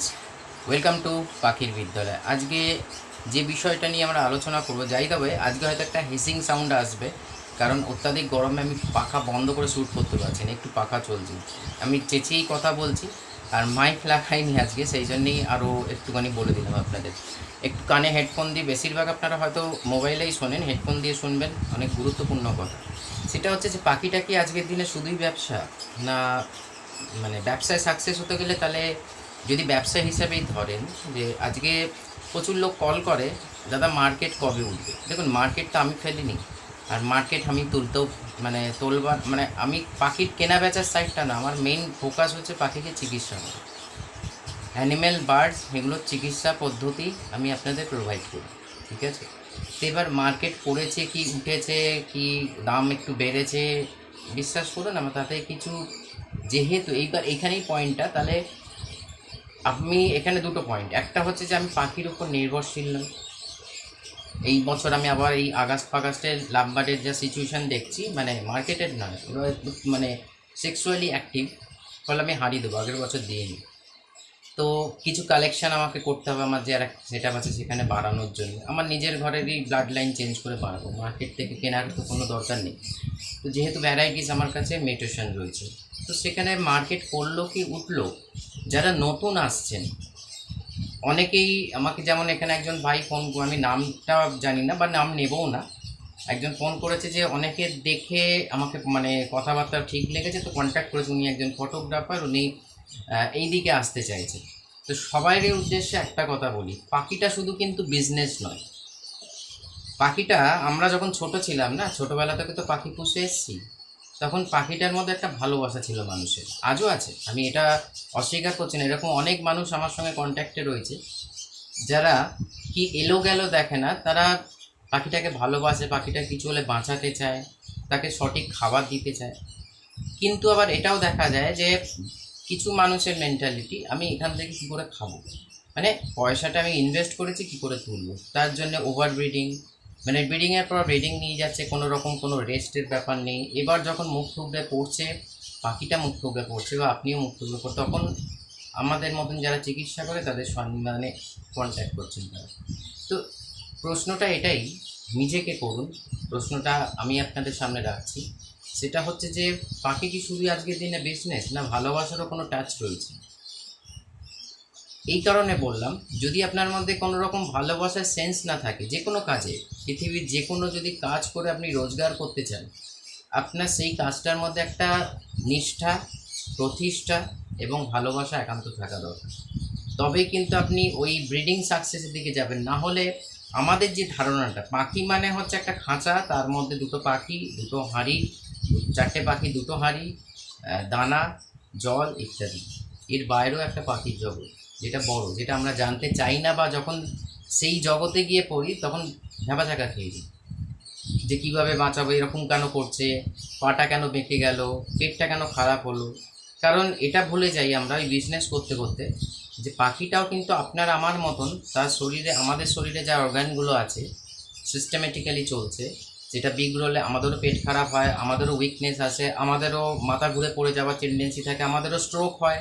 Friends welcome to পাখির বিদ্যালয়। আজকে যে বিষয়টা নিয়ে আমরা আলোচনা করব, যাই তবে আজকে হয়তো একটা হিসিং সাউন্ড আসবে, কারণ অত্যাধিক গরমে আমি পাখা বন্ধ করে শ্যুট করতে পারছি না, একটু পাখা চলছে। আমি চেঁচিয়েই কথা বলছি, আর মাইক লাগাইনি আজকে, সেই জন্যেই আরও একটুখানি বলে দিলাম আপনাদের। একটু কানে হেডফোন দিয়ে, বেশিরভাগ আপনারা হয়তো মোবাইলেই শোনেন হেডফোন দিয়ে শুনবেন, অনেক গুরুত্বপূর্ণ কথা। সেটা হচ্ছে যে পাখিটা কি আজকের দিনে শুধুই ব্যবসা? না মানে ব্যবসায় সাকসেস হতে গেলে তাহলে যদি ব্যবসা হিসাবেই ধরেন যে আজকে প্রচুর লোক কল করে, দাদা মার্কেট কবে উঠবে? দেখুন মার্কেট তো আমি ফেলিনি। আর মার্কেট আমি তুলতেও মানে তোলবার মানে আমি পাখির কেনা বেচার সাইডটা না, আমার মেইন ফোকাস হচ্ছে পাখিকে চিকিৎসা করা। অ্যানিম্যাল বার্ডস এগুলোর চিকিৎসা পদ্ধতি আমি আপনাদের প্রোভাইড করি, ঠিক আছে? তো এবার মার্কেট পড়েছে কি উঠেছে, কি দাম একটু বেড়েছে, বিশ্বাস করুন আমার তাতে কিছু, যেহেতু এইবার এখানেই পয়েন্টটা তাহলে আমি এখানে দুটো পয়েন্ট একটা হচ্ছে যে আমি পাখির উপর নির্ভরশীল নই। এই বছর আমি আবার এই আগস্ট ফাগাস্টের লাভবার্ডের যা সিচুয়েশান দেখছি মানে মার্কেটের নয় ওরা মানে সেক্সুয়ালি অ্যাক্টিভ ফলে আমি হারিয়ে দেবো, আগের বছর দিইনি। তো কিছু কালেকশান আমাকে করতে হবে আমার যে আর সেটা আছে সেখানে বাড়ানোর জন্য। আমার নিজের ঘরেরই ব্লাড লাইন চেঞ্জ করে বাড়াবো মার্কেট থেকে কেনার তো কোনো দরকার নেই। তো যেহেতু ভ্যারাইটিস আমার কাছে মেটেশন রয়েছে তো সেখানে মার্কেট করল কি উঠল? যারা নতুন আসছেন, অনেকেই আমাকে যেমন এখানে একজন ভাই ফোন আমি নামটা জানি না বা নাম নেবও না। একজন ফোন করেছে যে অনেকে দেখে আমাকে মানে কথাবার্তা ঠিক লেগেছে, তো কন্ট্যাক্ট করেছে উনি একজন ফটোগ্রাফার উনি এই দিকে আসতে চাইছে। তো সবাইয়ের উদ্দেশ্যে একটা কথা বলি, পাখিটা শুধু কিন্তু বিজনেস নয়। পাখিটা, আমরা যখন ছোট ছিলাম না, ছোটোবেলা থেকে তো পাখি পুষে এসেছি। তখন পাখিটার মধ্যে একটা ভালোবাসা ছিল মানুষের। আজও আছে। আমি এটা অস্বীকার করছি না। এরকম অনেক মানুষ আমার সঙ্গে কন্ট্যাক্টে রয়েছে। যারা কি এলো গেল দেখে না, তারা পাখিটাকে ভালোবাসে পাখিটা কিছু হলে বাঁচাতে চায়, তাকে সঠিক খাবার দিতে চায়। কিন্তু আবার এটাও দেখা যায় যে কিছু মানুষের মেন্টালিটি আমি এখান থেকে কী করে খাব? মানে পয়সাটা আমি ইনভেস্ট করেছি, কী করে তুলবো? তার জন্য ওভার ব্রিডিং মানে ব্রিডিংয়ের পর ব্রিডিং নিয়ে যাচ্ছে, কোনো রকম কোনো রেস্টের ব্যাপার নেই। এবার যখন মুখ থুবড়ে পড়ছে, পাখিটা মুখ থুবড়ে পড়ছে বা আপনিও মুখ থুবড়ে পড়ছে তখন আমাদের মতন যারা চিকিৎসা করে, তাদের সম্মানে কন্ট্যাক্ট করছেন তারা। তো প্রশ্নটা এটাই, নিজেকে করুন। প্রশ্নটা আমি আপনাদের সামনে রাখছি। সেটা হচ্ছে যে, পাখি কি শুধু আজকের দিনে বিজনেস না, ভালোবাসারও কোনো টাচ রয়েছে? এই কারণে বললাম, যদি আপনার মধ্যে কোনো রকম ভালোবাসার সেন্স না থাকে, যে কোনো কাজে, পৃথিবীর যে কোনো যদি কাজ করে আপনি রোজগার করতে চান, আপনার সেই কাজটার মধ্যে একটা নিষ্ঠা, প্রতিষ্ঠা এবং ভালোবাসা একান্ত থাকা দরকার। তবেই কিন্তু আপনি ওই ব্রিডিং সাকসেসের দিকে যাবেন, না হলে আমাদের যে ধারণাটা, পাখি মানে হচ্ছে একটা খাঁচা, তার মধ্যে দুটো পাখি, দুটো হাঁড়ি, চারটে পাখি, দুটো হাঁড়ি দানা, জল ইত্যাদি। এর বাইরেও একটা পাখির জগৎ। যেটা বড়, যেটা আমরা জানতে চাই না বা যখন সেই জগতে গিয়ে পড়ি, তখন ঝাঁপাঝাঁকা খেয়ে দিই যে কীভাবে বাঁচাবো, এরকম কেন করছে, পাটা কেন বেঁকে গেল, পেটটা কেন খারাপ হলো? কারণ এটা ভুলে যাই আমরা ওই বিজনেস করতে করতে, যে পাখিটাও কিন্তু আপনার আমার মতন, তার শরীরে, আমাদের শরীরে যা অর্গানগুলো আছে সিস্টেমেটিক্যালি চলছে, যেটা বিগড়লে আমাদেরও পেট খারাপ হয়, আমাদেরও উইকনেস আছে, আমাদেরও মাথা ঘুরে পড়ে যাওয়ার টেন্ডেন্সি থাকে, আমাদেরও স্ট্রোক হয়।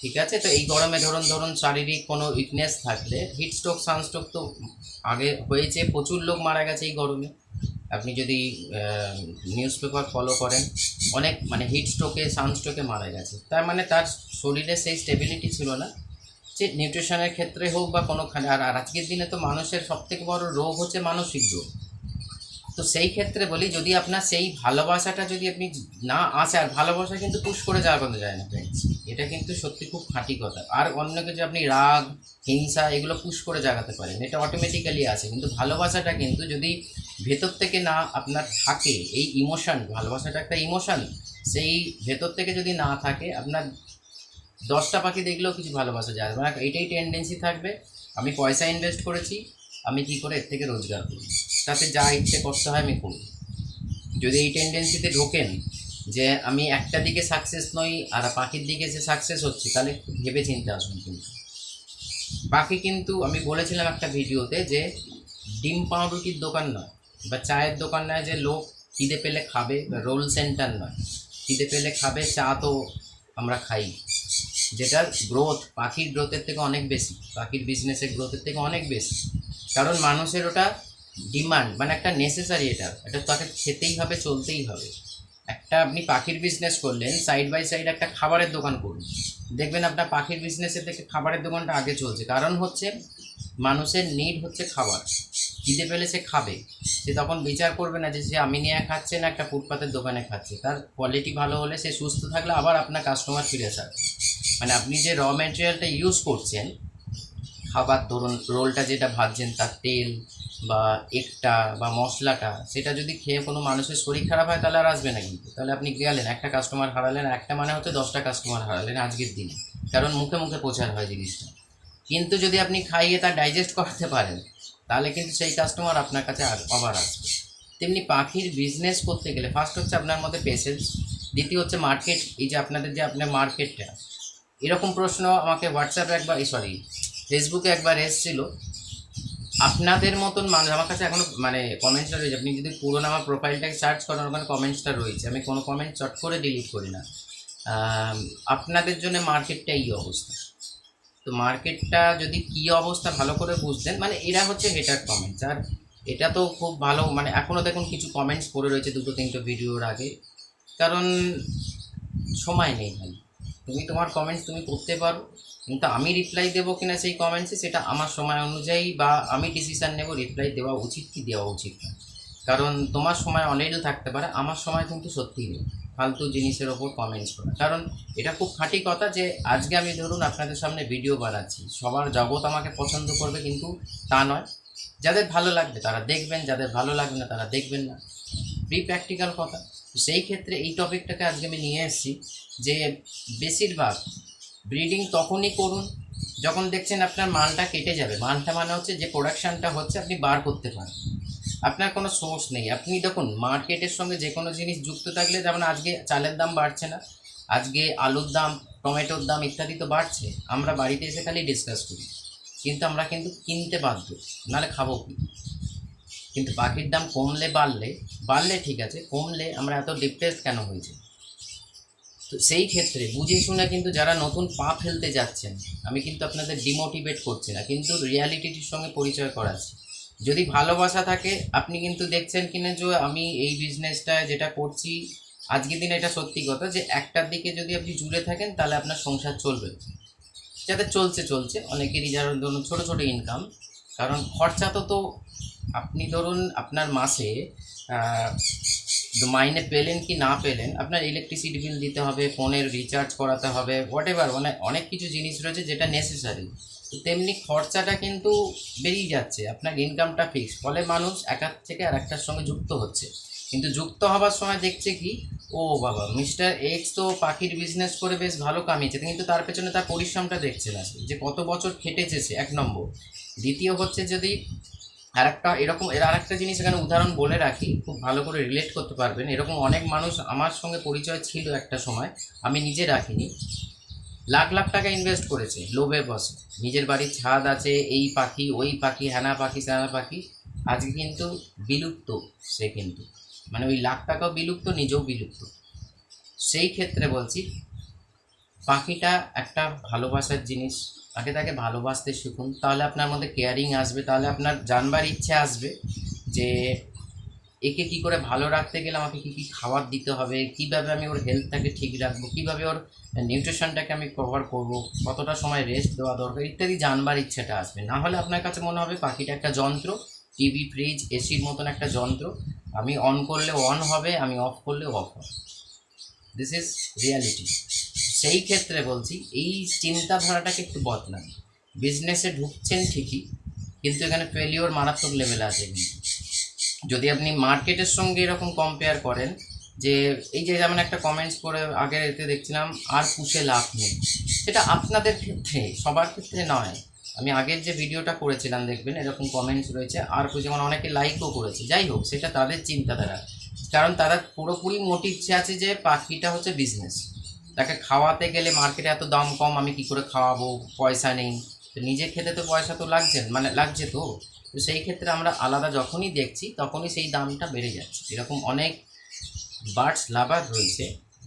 ঠিক আছে? তো এই গরমে ধরুন ধরুন শারীরিক কোনো উইকনেস থাকলে হিট স্ট্রোক সানস্ট্রোক তো আগে হয়েছে, প্রচুর লোক মারা গেছে এই গরমে। আপনি যদি নিউজ পেপার ফলো করেন, অনেক মানে হিট স্ট্রোকে সানস্ট্রোকে মারা গেছে। তার মানে তার শরীরে সেই স্টেবিলিটি ছিল না। যে নিউট্রিশনের ক্ষেত্রে হোক বা কোনোখানে, আর আজকের দিনে তো মানুষের সবথেকে বড় রোগ হচ্ছে মানসিক রোগ। তো সেই ক্ষেত্রে বলি, যদি আপনার সেই ভালোবাসাটা যদি আপনি না আসে, আর ভালোবাসা কিন্তু পুশ করে যাওয়ার কথা যায় না ফ্রেন্ডস এটা কিন্তু সত্যি খুব খাঁটি কথা। আর অন্য কিছু আপনি রাগ, হিংসা এগুলো পুশ করে জাগাতে পারেন, এটা অটোমেটিক্যালি আছে কিন্তু ভালোবাসাটা কিন্তু যদি ভেতর থেকে না আপনার থাকে, এই ইমোশান ভালোবাসাটা একটা ইমোশান সেই ভেতর থেকে যদি না থাকে, আপনার দশটা পাখি দেখলেও কিছু ভালোবাসা যায়। মানে এটাই টেন্ডেন্সি থাকবে, আমি পয়সা ইনভেস্ট করেছি, আমি কি করে এর থেকে রোজগার করি তাতে যা ইচ্ছে করতে হয় আমি করি যদি এই টেন্ডেন্সিতে ঢোকেন যে আমি একটা দিকে সাকসেস নই আর পাখির দিকে যে সাকসেস হচ্ছে, তাহলে ভেবে চিন্তে আসুন কিন্তু। পাখি কিন্তু আমি বলেছিলাম একটা ভিডিওতে যে ডিম পাউরুটির দোকান নয় বা চায়ের দোকান নয় যে লোক খিদে পেলে খাবে, বা রোল সেন্টার নয়। খিদে পেলে খাবে, চা তো আমরা খাই। যেটার গ্রোথ পাখির গ্রোথের থেকে অনেক বেশি, পাখির বিজনেসের গ্রোথের থেকে অনেক বেশি। কারণ মানুষের ওটা ডিমান্ড মানে একটা নেসেসারি এটা এটা তাকে খেতেই হবে, চলতেই হবে। একটা আপনি পাখির বিজনেস করলেন সাইড বাই সাইড একটা খাবারের দোকান করুন দেখবেন আপনার পাখির বিজনেসের থেকে খাবারের দোকানটা আগে চলছে। কারণ হচ্ছে, মানুষের নিড হচ্ছে খাবার। খিদে পেলে সে খাবে। সে তখন বিচার করবে না যে সে আমি নিয়ে খাচ্ছে না একটা ফুটপাতের দোকানে খাচ্ছে। তার কোয়ালিটি ভালো হলে সে সুস্থ থাকলে আবার আপনার কাস্টমার ফিরে আসবে মানে আপনি যে র ম্যাটেরিয়ালটা ইউজ করছেন, খাবার ধরুন রোলটা যেটা ভাজছেন, তার তেল বা একটা বা মশলাটা, সেটা যদি খেয়ে কোনো মানুষের শরীর খারাপ হয় তাহলে আর আসবে না কিন্তু। তাহলে আপনি গেলেন, একটা কাস্টমার হারালেন, একটা মানে হচ্ছে দশটা কাস্টমার হারালেন আজকের দিনে। কারণ মুখে মুখে প্রচার হয় জিনিসটা। কিন্তু যদি আপনি খাইয়ে তা ডাইজেস্ট করাতে পারেন, তাহলে কিন্তু সেই কাস্টমার আপনার কাছে আবার আসবে। তেমনি পাখির বিজনেস করতে গেলে ফার্স্ট হচ্ছে আপনার মধ্যে পেশেন্স দ্বিতীয় হচ্ছে মার্কেট এই যে আপনাদের যে আপনার মার্কেটটা এরকম প্রশ্ন আমাকে হোয়াটসঅ্যাপে একবার সরি ফেসবুকে একবার এসেছিল। আপনাদের মতন মানুষ, আমার কাছে এখনও মানে কমেন্টসটা রয়েছে। আপনি যদি পুরোনো আমার প্রোফাইলটাকে সার্চ করেন, ওখানে কমেন্টসটা রয়েছে। আমি কোনো কমেন্ট চট করে ডিলিট করি না। আপনাদের জন্য মার্কেটটা এই অবস্থা। তো মার্কেটটা যদি কি অবস্থা, ভালো করে বুঝতেন। মানে এরা হচ্ছে হেটার কমেন্টস আর এটা তো খুব ভালো মানে এখনও দেখুন কিছু কমেন্টস পড়ে রয়েছে দুটো, তিনটে ভিডিওর আগে। কারণ, সময় নেই ভাই। তুমি তোমার কমেন্টস তুমি করতে পারো। কিন্তু আমি রিপ্লাই দেবো কিনা সেই কমেন্টসে সেটা আমার সময় অনুযায়ী বা আমি ডিসিশান নেব রিপ্লাই দেওয়া উচিত কি দেওয়া উচিত না। কারণ তোমার সময় অনেকও থাকতে পারে, আমার সময় কিন্তু সত্যিই নেই। ফালতু জিনিসের ওপর কমেন্টস করা। কারণ এটা খুব খাঁটি কথা যে, আজকে আমি ধরুন আপনাদের সামনে ভিডিও বানাচ্ছি। সবার জগৎ আমাকে পছন্দ করবে কিন্তু তা নয়। যাদের ভালো লাগবে তারা দেখবেন, যাদের ভালো লাগবে না তারা দেখবেন না। প্রি প্র্যাকটিক্যাল কথা। সেই ক্ষেত্রে এই টপিকটাকে আজকে আমি নিয়ে এসেছি যে, বেশিরভাগ ব্রিডিং তখনই করুন যখন দেখছেন আপনার মালটা কেটে যাবে। মালটা মানে হচ্ছে যে প্রোডাকশানটা হচ্ছে আপনি বার করতে পারেন। আপনার কোনো সোর্স নেই। আপনি দেখুন মার্কেটের সঙ্গে যে কোনো জিনিস যুক্ত থাকলে যেমন আজকে চালের দাম বাড়ছে না, আজকে আলুর দাম, টমেটোর দাম ইত্যাদি তো বাড়ছে, আমরা বাড়িতে এসে খালি ডিসকাস করি। কিন্তু আমরা কিন্তু কিনতে বাধ্য, নাহলে খাব কি? কিন্তু পাখির দাম কমলে বাড়লে বাড়লে ঠিক আছে, কমলে আমরা এত ডিপ্রেস কেন হয়েছে? তো সেই ক্ষেত্রে বুঝে শুনে কিন্তু যারা নতুন পা ফেলতে যাচ্ছেন, আমি কিন্তু আপনাদের ডিমোটিভেট করছি না, কিন্তু রিয়ালিটির সঙ্গে পরিচয় করাচ্ছি। যদি ভালোবাসা থাকে, আপনি কিন্তু দেখছেন কিনা যে আমি এই বিজনেসটা যেটা করছি আজকের দিনে এটা সত্যি কথা যে একটার দিকে যদি আপনি জুড়ে থাকেন, তাহলে আপনার সংসার চলবে। যাতে চলছে চলছে অনেকেরই যারা ধরুন, ছোটো ছোটো ইনকাম কারণ খরচা তো তো আপনি ধরুন আপনার মাসে মাইনে পেলেন কি না পেলেন, আপনার ইলেকট্রিসিটি বিল দিতে হবে ফোনের রিচার্জ করাতে হবে হোয়াট এভার মানে অনেক কিছু জিনিস রয়েছে যেটা নেসেসারি তেমনি খরচাটা কিন্তু বেরিয়ে যাচ্ছে, আপনার ইনকামটা ফিক্স ফলে মানুষ একার থেকে আর একটার সঙ্গে যুক্ত হচ্ছে। কিন্তু যুক্ত হবার সময় দেখছে কি, ও বাবা মিস্টার এক্স তো পাখির বিজনেস করে বেশ ভালো কামিয়েছে, কিন্তু তার পেছনে তার পরিশ্রমটা দেখছে না যে কত বছর খেটেছে সে, এক নম্বর। দ্বিতীয় হচ্ছে যদি আর একটা এরকম, এর আরেকটা জিনিস এখানে উদাহরণ বলে রাখি, খুব ভালো করে রিলেট করতে পারবেন। এরকম অনেক মানুষ আমার সঙ্গে পরিচয় ছিল একটা সময়, আমি নিজে রাখিনি। লাখ লাখ টাকা ইনভেস্ট করেছে, লোভে বসে। নিজের বাড়ির ছাদ আছে, এই পাখি, ওই পাখি, হ্যানা পাখি স্যানা পাখি। আজকে কিন্তু বিলুপ্ত সে কিন্তু। মানে ওই লাখ টাকাও বিলুপ্ত, নিজেও বিলুপ্ত। সেই ক্ষেত্রে বলছি পাখিটা একটা ভালোবাসার জিনিস। আগে তাকে ভালোবাসতে শিখুন। তাহলে আপনার মধ্যে কেয়ারিং আসবে। তাহলে আপনার জানবার ইচ্ছে আসবে যে, একে কি করে ভালো রাখতে গেলে আমাকে কী কী খাবার দিতে হবে? কীভাবে আমি ওর হেলথটাকে ঠিক রাখব? কীভাবে ওর নিউট্রিশনটাকে আমি কভার করব? কতটা সময় রেস্ট দেওয়া দরকার? ইত্যাদি জানবার ইচ্ছেটা আসবে। না হলে আপনার কাছে মনে হবে পাখিটা একটা যন্ত্র। টিভি ফ্রিজ এসির মতন একটা যন্ত্র। আমি অন করলে অন হবে, আমি অফ করলে অফ হবে। দিস ইজ রিয়ালিটি সেই ক্ষেত্রে বলছি, এই চিন্তাধারাটাকে একটু বদলান। বিজনেসে ঢুকছেন ঠিকই, কিন্তু এখানে ফেলিওর মারাত্মক লেভেলে আছে কিন্তু যদি আপনি মার্কেটের সঙ্গে এরকম কম্পেয়ার করেন, যে এই যে যেমন একটা কমেন্টস করে আগের এতে দেখছিলাম, আর পুষে লাভ নেই। সেটা আপনাদের ক্ষেত্রে, সবার ক্ষেত্রে নয়। আমি আগের যে ভিডিওটা করেছিলাম, দেখবেন এরকম কমেন্টস রয়েছে, আর যেমন অনেকে লাইকও করেছে। যাই হোক, সেটা তাদের চিন্তাধারা। কারণ তারা পুরোপুরি মোটিভ আছে যে পাখিটা হচ্ছে বিজনেস তাকে খাওয়াতে গেলে মার্কেটে এত দাম কম, আমি কি করে খাওয়াবো? পয়সা নেই। তো নিজে খেতে তো পয়সা তো লাগছে মানে লাগছে তো। তো সেই ক্ষেত্রে আমরা আলাদা যখনই দেখছি, তখনই সেই দামটা বেড়ে যাচ্ছে। এরকম অনেক বার্ডস লাভার রয়েছে,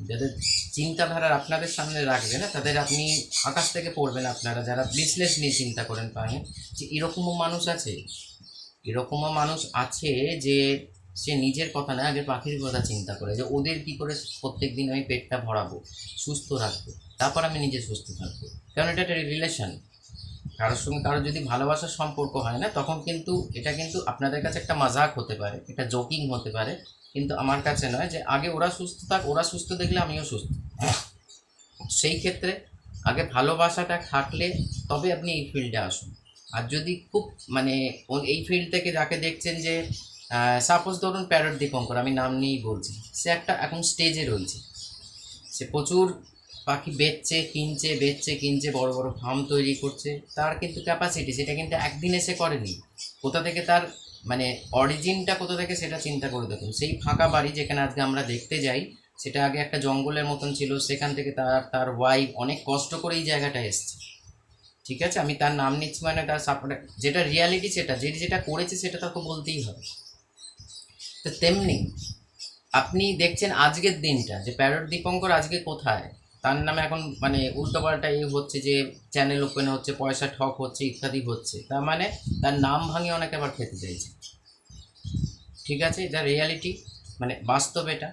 যাদের চিন্তাধারা আপনাদের সামনে রাখবে না, তাদের আপনি আকাশ থেকে পড়বেন আপনারা, যারা বিজনেস নিয়ে চিন্তা করেন পানি যে এরকমও মানুষ আছে, এরকমও মানুষ আছে যে সে নিজের কথা না আগে পাখির কথা চিন্তা করে যে ওদের কি করে প্রত্যেক দিন আমি পেটটা ভরাবো, সুস্থ রাখব, তারপর আমি নিজে সুস্থ থাকব। কারণ এটা একটা রিলেশন কারোর সঙ্গে কারোর যদি ভালোবাসার সম্পর্ক হয় না, তখন কিন্তু এটা কিন্তু আপনাদের কাছে একটা মাজাক হতে পারে এটা জোকিং হতে পারে। কিন্তু আমার কাছে নয় যে আগে ওরা সুস্থ থাক, ওরা সুস্থ দেখলে আমিও সুস্থ। সেই ক্ষেত্রে আগে ভালোবাসাটা থাকলে তবে আপনি এই ফিল্ডে আসুন। আর যদি খুব মানে এই ফিল্ড থেকে যাকে দেখছেন যে সাপোজ ধরুন প্যারট দীপঙ্কর আমি নাম নিয়েই বলছি। সে একটা এখন স্টেজে রয়েছে। সে প্রচুর পাখি বেচছে, কিনছে বেচছে, কিনছে, বড় বড় ফার্ম তৈরি করছে। তার কিন্তু ক্যাপাসিটি সেটা কিন্তু একদিনে সে করেনি। কোথা থেকে তার মানে অরিজিনটা কোথা থেকে সেটা চিন্তা করে দেখুন। সেই ফাঁকা বাড়ি যেখানে আজকে আমরা দেখতে যাই, সেটা আগে একটা জঙ্গলের মতন ছিল। সেখান থেকে তার তার ওয়াইফ অনেক কষ্ট করে এই জায়গাটা এসছে। ঠিক আছে? আমি তার নাম নিচ্ছি মানে তার সাপোর্ট যেটা রিয়ালিটি সেটা। যে যেটা করেছে, সেটা তাকে বলতেই হবে। তো তেমনি আপনি দেখছেন আজকের দিনটা, যে প্যারট দীপঙ্কর আজকে কোথায়? তার নামে এখন মানে উল্টোপাল্টা এই হচ্ছে যে চ্যানেল ওপেন হচ্ছে, পয়সা ঠক হচ্ছে, ইত্যাদি হচ্ছে। তার মানে তার নাম ভাঙিয়ে অনেকে আবার খেতে চাইছে। ঠিক আছে? যা রিয়ালিটি মানে বাস্তব এটা।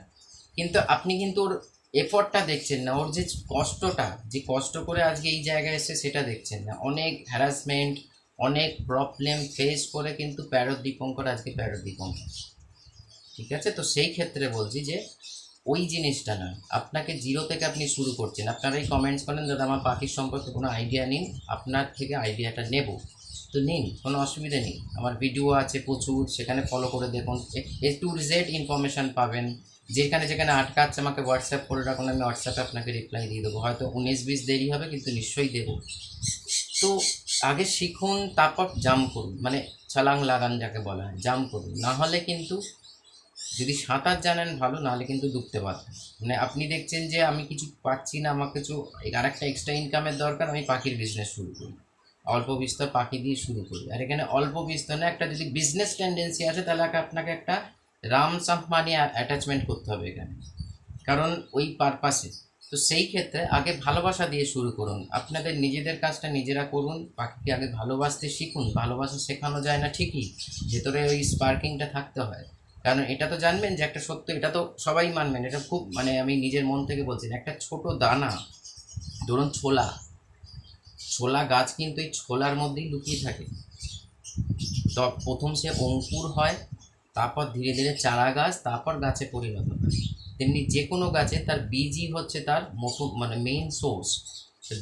কিন্তু আপনি কিন্তু ওর এফর্টটা দেখছেন না, ওর যে কষ্টটা, যে কষ্ট করে আজকে এই জায়গায় এসে সেটা দেখছেন না। অনেক হ্যারাসমেন্ট অনেক প্রবলেম ফেস করে কিন্তু প্যারট দীপঙ্কর আজকে প্যারট দীপঙ্কর। ঠিক আছে? তো সেই ক্ষেত্রে বলছি যে, ওই জিনিসটা না আপনাকে জিরো থেকে আপনি শুরু করছেন। আপনারাই কমেন্টস করেন, দাদা, আমার পাখির সম্পর্কে কোনো আইডিয়া নিন আপনার থেকে আইডিয়াটা নেব। তো নিন কোনো অসুবিধা নেই। আমার ভিডিও আছে প্রচুর, সেখানে ফলো করে দেখুন। এ টু জেড ইনফরমেশান পাবেন। যেখানে যেখানে আটকাচ্ছে আমাকে হোয়াটসঅ্যাপ করে রাখুন, আমি হোয়াটসঅ্যাপে আপনাকে রিপ্লাই দিয়ে দেবো। হয়তো উনিশ বিশ দেরি হবে, কিন্তু নিশ্চয়ই দেবো। তো আগে শিখুন, তারপর জাম্প করুন। মানে ছালাং লাগান যাকে বলা হয় জাম্প করুন। না হলে কিন্তু যদি সাঁতার জানেন ভালো, নাহলে কিন্তু ডুবতে পারবেন। মানে আপনি দেখছেন যে আমি কিছু পাচ্ছি না আমার কিছু আর একটা এক্সট্রা ইনকামের দরকার, আমি পাখির বিজনেস শুরু করি। অল্প বিস্তর পাখি দিয়ে শুরু করি। আর এখানে অল্প বিস্তর না, একটা যদি বিজনেস টেন্ডেন্সি আছে, তাহলে আপনাকে একটা রাম সাম্প মানি অ্যাটাচমেন্ট করতে হবে এখানে। কারণ ওই পারপাসে তো সেই ক্ষেত্রে আগে ভালোবাসা দিয়ে শুরু করুন। আপনাদের নিজেদের কাজটা নিজেরা করুন। পাখিকে আগে ভালোবাসতে শিখুন। ভালোবাসা শেখানো যায় না ঠিকই। ভেতরে ওই স্পার্কিংটা থাকতে হয়। কারণ এটা তো জানবেন যে একটা সত্য, এটা তো সবাই মানবেন, এটা খুব মানে আমি নিজের মন থেকে বলছি একটা ছোট দানা, ধরুন ছোলা ছোলা গাছ কিন্তু এই ছোলার মধ্যেই লুকিয়ে থাকে। তো প্রথম সে অঙ্কুর হয়, তারপর ধীরে ধীরে চারা গাছ, তারপর গাছে পরিণত হয়। তেমনি যে কোনো গাছে তার বীজই হচ্ছে তার মতো মানে মেইন সোর্স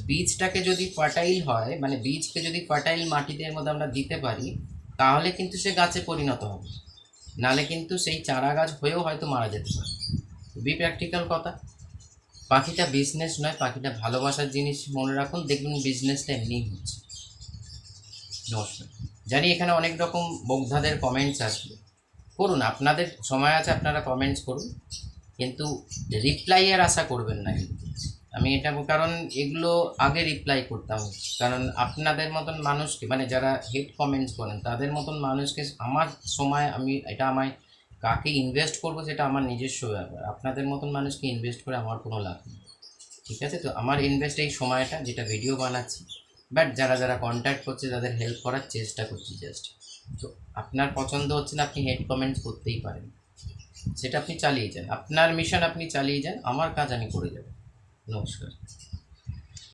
বীজটাকে যদি ফার্টাইল হয় মানে বীজকে যদি ফার্টাইল মাটিতে মধ্যে আমরা দিতে পারি, তাহলে কিন্তু সে গাছে পরিণত হবে। নালে কিন্তু সেই চারা গাছ হয়েও হয়তো মারা যেতে পারে। বি প্র্যাকটিক্যাল কথা। পাখিটা বিজনেস নয়, পাখিটা ভালোবাসার জিনিস মনে রাখুন, দেখবেন বিজনেসটা এমনিই হচ্ছে। নমস্কার। জানি এখানে অনেক রকম বৌদ্ধাদের কমেন্টস আসবে। করুন, আপনাদের সময় আছে আপনারা কমেন্টস করুন, কিন্তু রিপ্লাই এর আশা করবেন না কিন্তু। আমি এটা কারণ এগুলো আগে রিপ্লাই করতাম। কারণ আপনাদের মতন মানুষকে মানে যারা হেড কমেন্টস করেন, তাদের মতন মানুষকে আমার সময় আমি, এটা আমায় কাকে ইনভেস্ট করব সেটা আমার নিজস্ব ব্যাপার। আপনাদের মতন মানুষকে ইনভেস্ট করে আমার কোনো লাভ নেই। ঠিক আছে? তো আমার ইনভেস্ট এই সময়টা যেটা ভিডিও বানাচ্ছি বাট যারা যারা কন্ট্যাক্ট করছে তাদের হেল্প করার চেষ্টা করছি জাস্ট তো আপনার পছন্দ হচ্ছে না, আপনি হেড কমেন্টস করতেই পারেন। সেটা আপনি চালিয়ে যান। আপনার মিশন আপনি চালিয়ে যান, আমার কাজ আমি করে যাব। নমস্কার